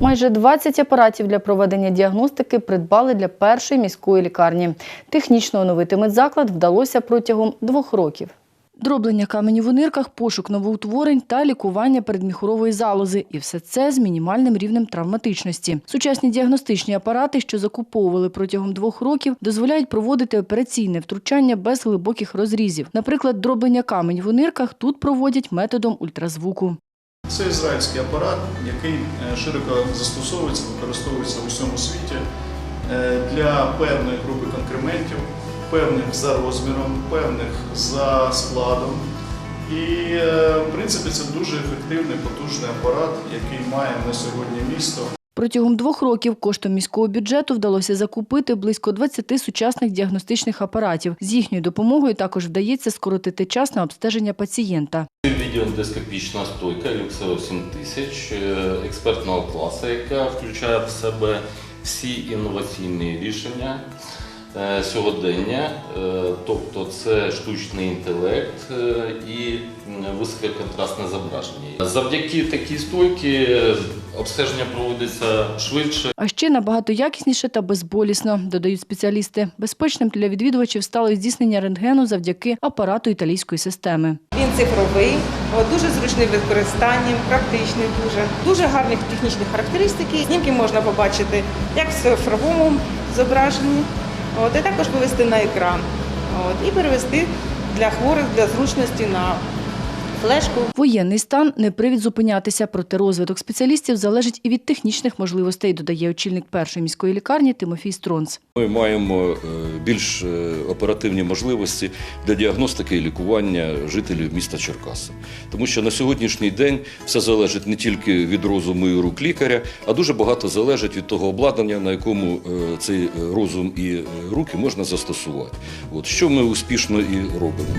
Майже 20 апаратів для проведення діагностики придбали для першої міської лікарні. Технічно оновити медзаклад вдалося протягом двох років. Дроблення каменів у нирках, пошук новоутворень та лікування передміхурової залози. І все це з мінімальним рівнем травматичності. Сучасні діагностичні апарати, що закуповували протягом двох років, дозволяють проводити операційне втручання без глибоких розрізів. Наприклад, дроблення каменів у нирках тут проводять методом ультразвуку. Це ізраїльський апарат, який е, широко застосовується, використовується в усьому світі е, для певної групи конкрементів, певних за розміром, певних за складом. І, е, в принципі, це дуже ефективний, потужний апарат, який має на сьогодні місто. Протягом двох років коштом міського бюджету вдалося закупити близько 20 сучасних діагностичних апаратів. З їхньою допомогою також вдається скоротити час на обстеження пацієнта. Відеоендоскопічна стойка Люксео 7000 е, експертного класу, яка включає в себе всі інноваційні рішення сьогодення, Е, тобто це штучний інтелект е, і висококонтрастне зображення. Завдяки такій стойці е, обстеження проводиться швидше. А ще набагато якісніше та безболісно, додають спеціалісти. Безпечним для відвідувачів стало здійснення рентгену завдяки апарату італійської системи. Він цифровий, дуже зручний в використанні, практичний дуже. Дуже гарні технічні характеристики. Знімки можна побачити як в цифровому зображенні, от, і також вивести на екран. От, і перевести для хворих для зручності на флешку. Воєнний стан не привід зупинятися, проте розвиток спеціалістів залежить і від технічних можливостей, додає очільник першої міської лікарні Тимофій Стронц. Ми маємо е, більш е, оперативні можливості для діагностики і лікування жителів міста Черкаси. Тому що на сьогоднішній день все залежить не тільки від розуму і рук лікаря, а дуже багато залежить від того обладнання, на якому е, цей розум і руки можна застосувати. От що ми успішно і робимо.